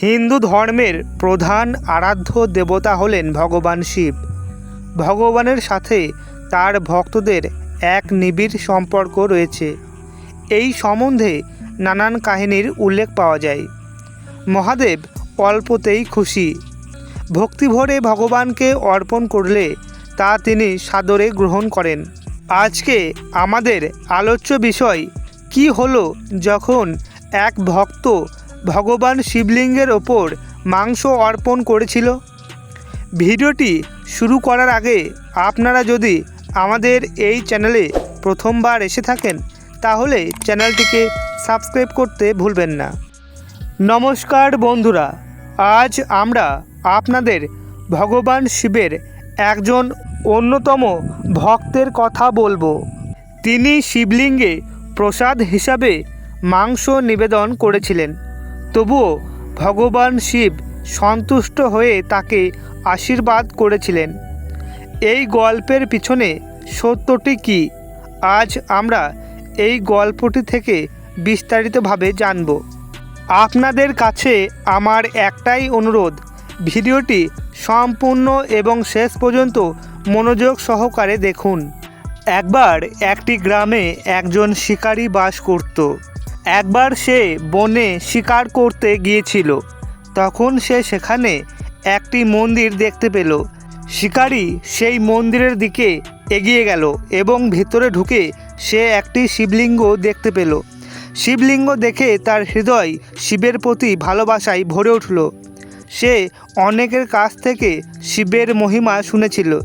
হিন্দু ধর্মের প্রধান আরাধ্য দেবতা হলেন ভগবান শিব। ভগবানের সাথে তার ভক্তদের এক নিবিড় সম্পর্ক রয়েছে। এই সম্বন্ধে নানান কাহিনীর উল্লেখ পাওয়া যায়। মহাদেব অল্পতেই খুশি। ভক্তিভরে ভগবানকে অর্পণ করলে তা তিনি সাদরে গ্রহণ করেন। আজকে আমাদের আলোচ্য বিষয়, কি হলো যখন এক ভক্ত ভগবান শিবলিঙ্গের ওপর মাংস অর্পণ করেছিল। ভিডিওটি শুরু করার আগে আপনারা যদি আমাদের এই চ্যানেলে প্রথমবার এসে থাকেন, তাহলে চ্যানেলটিকে সাবস্ক্রাইব করতে ভুলবেন না। নমস্কার বন্ধুরা, আজ আমরা আপনাদের ভগবান শিবের একজন অন্যতম ভক্তের কথা বলব। তিনি শিবলিঙ্গে প্রসাদ হিসাবে মাংস নিবেদন করেছিলেন। তবুও ভগবান শিব সন্তুষ্ট হয়ে তাকে আশীর্বাদ করেছিলেন। এই গল্পের পিছনে সত্যটি কি? আজ আমরা এই গল্পটি থেকে বিস্তারিতভাবে জানব। আপনাদের কাছে আমার একটাই অনুরোধ, ভিডিওটি সম্পূর্ণ এবং শেষ পর্যন্ত মনোযোগ সহকারে দেখুন। একবার একটি গ্রামে একজন শিকারী বাস করত। একবার সে বনে শিকার করতে গিয়েছিল। তখন সে সেখানে একটি মন্দির দেখতে পেল। শিকারী সেই মন্দিরের দিকে এগিয়ে গেল এবং ভিতরে ঢুকে সে একটি শিবলিঙ্গ দেখতে পেল। শিবলিঙ্গ দেখে তার হৃদয় শিবের প্রতি ভালোবাসায় ভরে উঠল। সে অনেকের কাছ থেকে শিবের মহিমা শুনেছিল।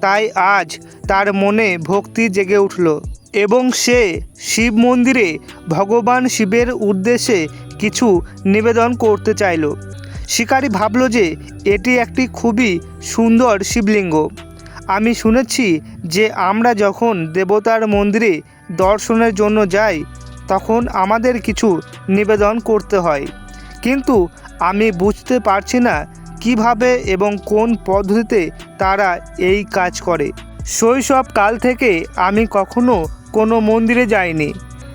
তাই আজ তার মনে ভক্তি জেগে উঠল এবং সে শিব মন্দিরে ভগবান শিবের উদ্দেশ্যে কিছু নিবেদন করতে চাইল। শিকারী ভাবল যে এটি একটি খুবই সুন্দর শিবলিঙ্গ। আমি শুনেছি যে আমরা যখন দেবতার মন্দিরে দর্শনের জন্য যাই, তখন আমাদের কিছু নিবেদন করতে হয়। কিন্তু আমি বুঝতে পারছি না কীভাবে এবং কোন পদ্ধতিতে তারা এই কাজ করে। শৈশব কাল থেকে আমি কখনো কোনো মন্দিরে যাইনি।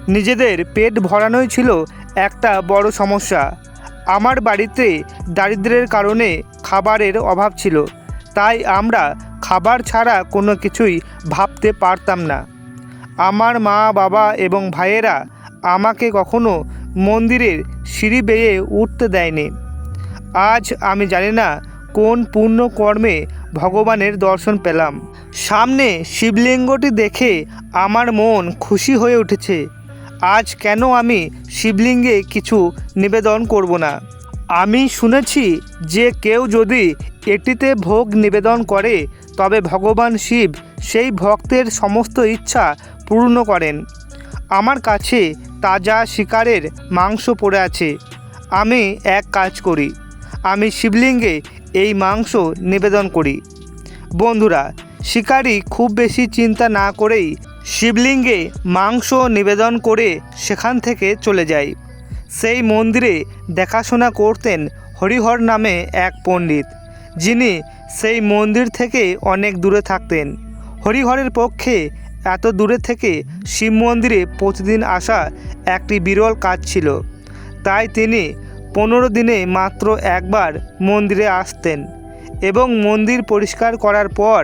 নিজেদের পেট ভরানোই ছিল একটা বড় সমস্যা। আমার বাড়িতে দারিদ্র্যের কারণে খাবারের অভাব ছিল, তাই আমরা খাবার ছাড়া কোনো কিছুই ভাবতে পারতাম না। আমার মা, বাবা এবং ভাইয়েরা আমাকে কখনো মন্দিরের সিঁড়ি বেয়ে উঠতে দেয়নি। আজ আমি জানি না কোন পূর্ণ কর্মে ভগবানের দর্শন পেলাম। সামনে শিবলিঙ্গটি দেখে আমার মন খুশি হয়ে উঠেছে। আজ কেন আমি শিবলিঙ্গে কিছু নিবেদন করব না? আমি শুনেছি যে কেউ যদি এটিতে ভোগ নিবেদন করে, তবে ভগবান শিব সেই ভক্তের সমস্ত ইচ্ছা পূর্ণ করেন। আমার কাছে তাজা শিকারের মাংস পড়ে আছে। আমি এক কাজ করি। আমি শিবলিঙ্গে এই মাংস নিবেদন করি। বন্ধুরা, শিকারী খুব বেশি চিন্তা না করেই শিবলিঙ্গে মাংস নিবেদন করে সেখান থেকে চলে যায়। সেই মন্দিরে দেখাশোনা করতেন হরিহর নামে এক পণ্ডিত, যিনি সেই মন্দির থেকে অনেক দূরে থাকতেন। হরিহরের পক্ষে এত দূরে থেকে শিব মন্দিরে প্রতিদিন আসা একটি বিরল কাজ ছিল। তাই তিনি পনেরো দিনে মাত্র একবার মন্দিরে আসতেন এবং মন্দির পরিষ্কার করার পর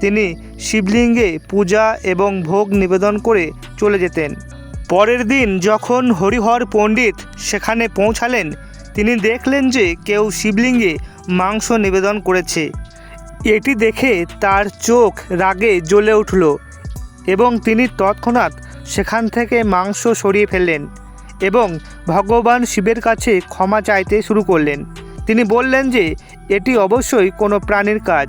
তিনি শিবলিঙ্গে পূজা এবং ভোগ নিবেদন করে চলে যেতেন। পরের দিন যখন হরিহর পণ্ডিত সেখানে পৌঁছালেন, তিনি দেখলেন যে কেউ শিবলিঙ্গে মাংস নিবেদন করেছে। এটি দেখে তার চোখ রাগে জ্বলে উঠল এবং তিনি তৎক্ষণাৎ সেখান থেকে মাংস সরিয়ে ফেললেন এবং ভগবান শিবের কাছে ক্ষমা চাইতে শুরু করলেন। তিনি বললেন যে, এটি অবশ্যই কোনো প্রাণীর কাজ।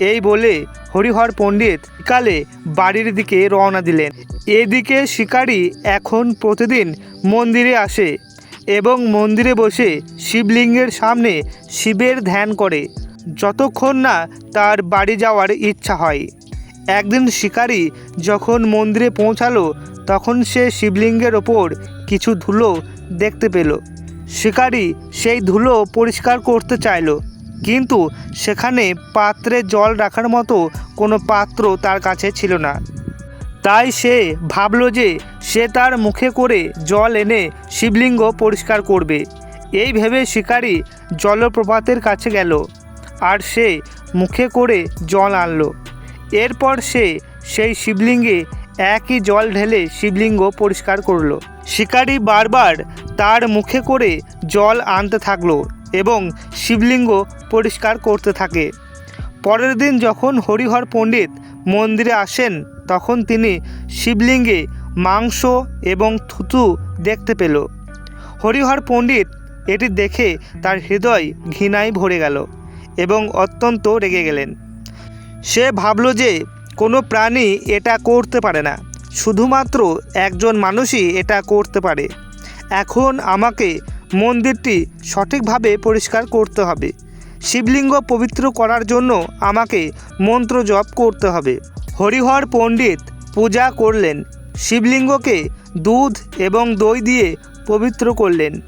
এই বলে হরিহর পণ্ডিত কালে বাড়ির দিকে রওনা দিলেন। এদিকে শিকারী এখন প্রতিদিন মন্দিরে আসে এবং মন্দিরে বসে শিবলিঙ্গের সামনে শিবের ধ্যান করে, যতক্ষণ না তার বাড়ি যাওয়ার ইচ্ছা হয়। একদিন শিকারী যখন মন্দিরে পৌঁছালো, তখন সে শিবলিঙ্গের ওপর কিছু ধুলো দেখতে পেল। শিকারী সেই ধুলো পরিষ্কার করতে চাইলো, কিন্তু সেখানে পাত্রে জল রাখার মতো কোনো পাত্র তার কাছে ছিল না। তাই সে ভাবলো যে সে তার মুখে করে জল এনে শিবলিঙ্গ পরিষ্কার করবে। এই ভেবে শিকারি জলপ্রপাতের কাছে গেল আর সে মুখে করে জল আনলো। এরপর সে সেই শিবলিঙ্গে একই জল ঢেলে শিবলিঙ্গ পরিষ্কার করল। শিকারি বারবার তার মুখে করে জল আনতে থাকল এবং শিবলিঙ্গ পরিষ্কার করতে থাকে। পরের দিন যখন হরিহর পণ্ডিত মন্দিরে আসেন, তখন তিনি শিবলিঙ্গে মাংস এবং থুতু দেখতে পেল। হরিহর পণ্ডিত এটি দেখে তার হৃদয় ঘৃণায় ভরে গেল এবং অত্যন্ত রেগে গেলেন। সে ভাবল যে কোনো প্রাণী এটা করতে পারে না। শুধুমাত্র একজন মানুষই এটা করতে পারে। এখন আমাকে মন্দিরটি সঠিকভাবে পরিষ্কার করতে হবে। শিবলিঙ্গ পবিত্র করার জন্য আমাকে মন্ত্র জপ করতে হবে। হরিহর পণ্ডিত পূজা করলেন। শিবলিঙ্গকে দুধ এবং দই দিয়ে পবিত্র করলেন।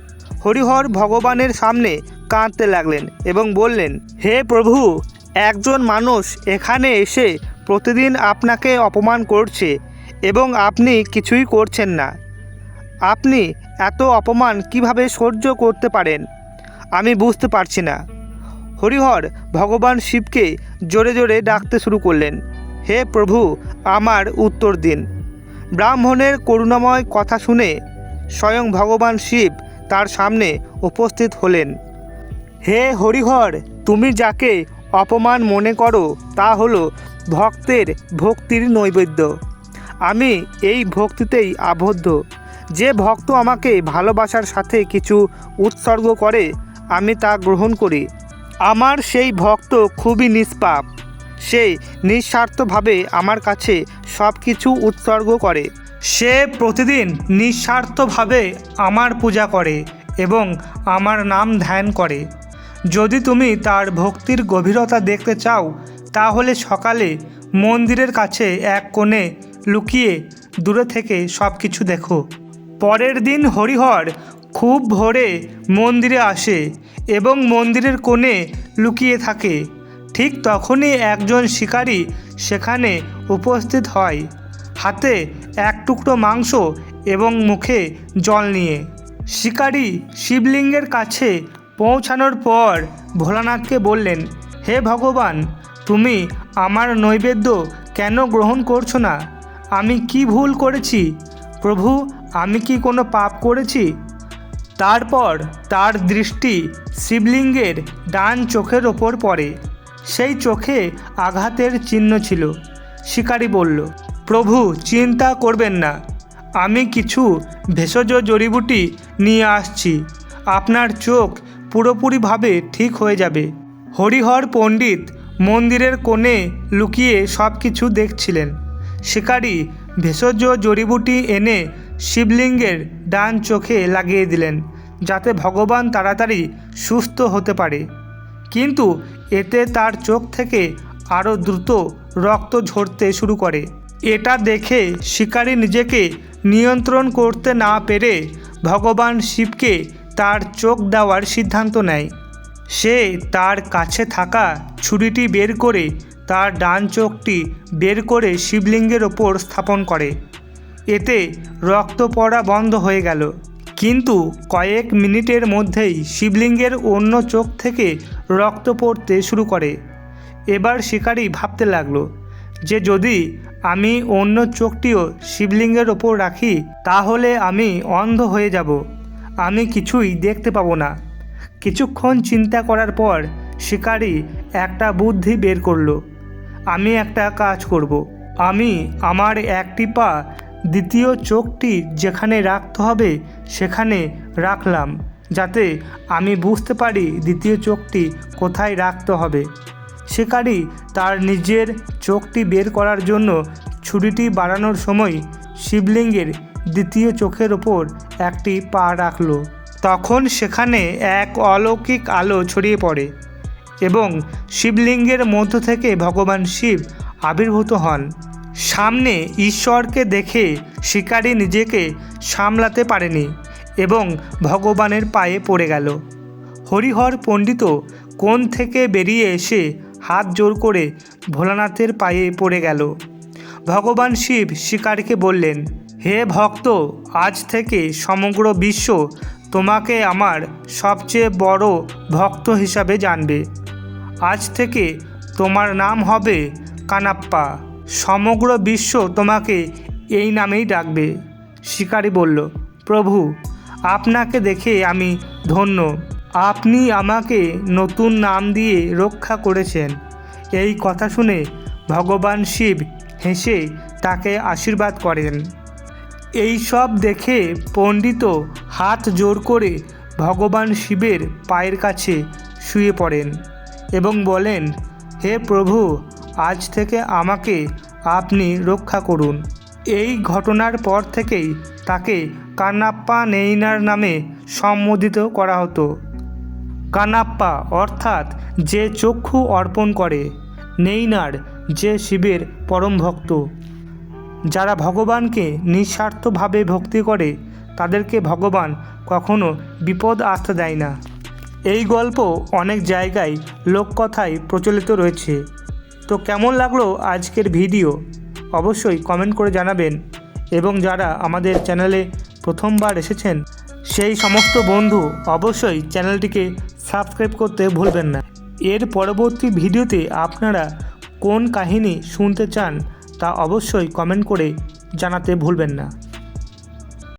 হরিহর ভগবানের সামনে কাঁদতে লাগলেন এবং বললেন, হে প্রভু, একজন মানুষ এখানে এসে প্রতিদিন আপনাকে অপমান করছে এবং আপনি কিছুই করছেন না। আপনি এত অপমান কীভাবে সহ্য করতে পারেন? আমি বুঝতে পারছি না। হরিহর ভগবান শিবকে জোরে জোরে ডাকতে শুরু করলেন, হে প্রভু, আমার উত্তর দিন। ব্রাহ্মণের করুণাময় কথা শুনে স্বয়ং ভগবান শিব তার সামনে উপস্থিত হলেন। হে হরিহর, তুমি যাকে অপমান মনে করো তা হলো ভক্তের ভক্তির নৈবেদ্য। আমি এই ভক্তিতেই আবদ্ধ। যে ভক্ত আমাকে ভালোবাসার সাথে কিছু উৎসর্গ করে, আমি তা গ্রহণ করি। আমার সেই ভক্ত খুবই নিষ্পাপ। সে নিঃস্বার্থভাবে আমার কাছে সব কিছু উৎসর্গ করে। সে প্রতিদিন নিঃস্বার্থভাবে আমার পূজা করে এবং আমার নাম ধ্যান করে। যদি তুমি তার ভক্তির গভীরতা দেখতে চাও তাহলে সকালে মন্দিরের কাছে এক কোণে লুকিয়ে দূরে থেকে সব কিছু দেখো। পরের দিন হরিহর খুব ভোরে মন্দিরে আসে এবং মন্দিরের কোণে লুকিয়ে থাকে। ঠিক তখনই একজন শিকারী সেখানে উপস্থিত হয়। হাতে এক টুকরো মাংস এবং মুখে জল নিয়ে। শিকারী শিবলিঙ্গের কাছে পৌঁছানোর পর ভোলানাথকে বললেন, হে ভগবান তুমি আমার নৈবেদ্য কেন গ্রহণ করছ না? আমি কি ভুল করেছি? প্রভু, আমি কি কোনো পাপ করেছি? তারপর তার দৃষ্টি শিবলিঙ্গের ডান চোখের ওপর পড়ে। সেই চোখে আঘাতের চিহ্ন ছিল। শিকারী বলল, প্রভু, চিন্তা করবেন না। আমি কিছু ভেষজ জড়িবুটি নিয়ে আসছি। আপনার চোখ পুরোপুরিভাবে ঠিক হয়ে যাবে। হরিহর পণ্ডিত মন্দিরের কোণে লুকিয়ে সব কিছু দেখছিলেন। শিকারী ভেষজ জড়িবুটি এনে শিবলিঙ্গের ডান চোখে লাগিয়ে দিলেন, যাতে ভগবান তাড়াতাড়ি সুস্থ হতে পারে। কিন্তু এতে তার চোখ থেকে আরও দ্রুত রক্ত ঝরতে শুরু করে। এটা দেখে শিকারি নিজেকে নিয়ন্ত্রণ করতে না পেরে ভগবান শিবকে তার চোখ দেওয়ার সিদ্ধান্ত নেয়। সে তার কাছে থাকা ছুরিটি বের করে তার ডান চোখটি বের করে শিবলিঙ্গের ওপর স্থাপন করে। এতে রক্ত পড়া বন্ধ হয়ে গেল। কিন্তু কয়েক মিনিটের মধ্যেই শিবলিঙ্গের অন্য চোখ থেকে রক্ত পড়তে শুরু করে। এবার শিকারী ভাবতে লাগল যে যদি আমি অন্য চোখটিও শিবলিঙ্গের ওপর রাখি, তাহলে আমি অন্ধ হয়ে যাব। আমি কিছুই দেখতে পাবো না। কিছুক্ষণ চিন্তা করার পর শিকারি একটা বুদ্ধি বের করল। আমি একটা কাজ করব। আমি আমার একটি পা দ্বিতীয় চোখটি যেখানে রাখতে হবে সেখানে রাখলাম, যাতে আমি বুঝতে পারি দ্বিতীয় চোখটি কোথায় রাখতে হবে। শিকারি তার নিজের চোখটি বের করার জন্য ছুরিটি বাড়ানোর সময় শিবলিঙ্গের দ্বিতীয় চোখের ওপর একটি পা রাখল। তখন সেখানে এক অলৌকিক আলো ছড়িয়ে পড়ে এবং শিবলিঙ্গের মধ্য থেকে ভগবান শিব আবির্ভূত হন। সামনে ঈশ্বরকে দেখে শিকারী নিজেকে সামলাতে পারেনি এবং ভগবানের পায়ে পড়ে গেল। হরিহর পণ্ডিত কোণ থেকে বেরিয়ে এসে হাত জোর করে ভোলানাথের পায়ে পড়ে গেল। ভগবান শিব শিকারীকে বললেন, হে ভক্ত, আজ থেকে সমগ্র বিশ্ব তোমাকে আমার সবচেয়ে বড় ভক্ত হিসাবে জানবে। আজ থেকে তোমার নাম হবে কানাপ্পা। সমগ্র বিশ্ব তোমাকে এই নামেই ডাকবে। শিকারী বলল, প্রভু, আপনাকে দেখে আমি ধন্য। আপনি আমাকে নতুন নাম দিয়ে রক্ষা করেছেন। এই কথা শুনে ভগবান শিব হেসে তাকে আশীর্বাদ করেন। এই সব দেখে পণ্ডিত হাত জোর করে ভগবান শিবের পায়ের কাছে শুয়ে পড়েন এবং বলেন, হে প্রভু, আজ থেকে আমাকে আপনি রক্ষা করুন। এই ঘটনার পর থেকেই তাকে কানাপ্পা নেইনার নামে সম্বোধিত করা হতো। কানাপ্পা অর্থাৎ যে চক্ষু অর্পণ করে, নেইনার যে শিবের পরম ভক্ত, যারা ভগবানকে নিঃস্বার্থভাবে ভক্তি করে তাদেরকে ভগবান কখনো বিপদ আসতে দেয় না। এই গল্প অনেক জায়গায় লোককথায় প্রচলিত রয়েছে। তো কেমন লাগল আজকের ভিডিও? অবশ্যই কমেন্ট করে জানাবেন। এবং যারা আমাদের চ্যানেলে প্রথমবার এসেছেন, সেই সমস্ত বন্ধু অবশ্যই চ্যানেলটিকে সাবস্ক্রাইব করতে ভুলবেন না। এর পরবর্তী ভিডিওতে আপনারা কোন কাহিনী শুনতে চান, তা অবশ্যই কমেন্ট করে জানাতে ভুলবেন না।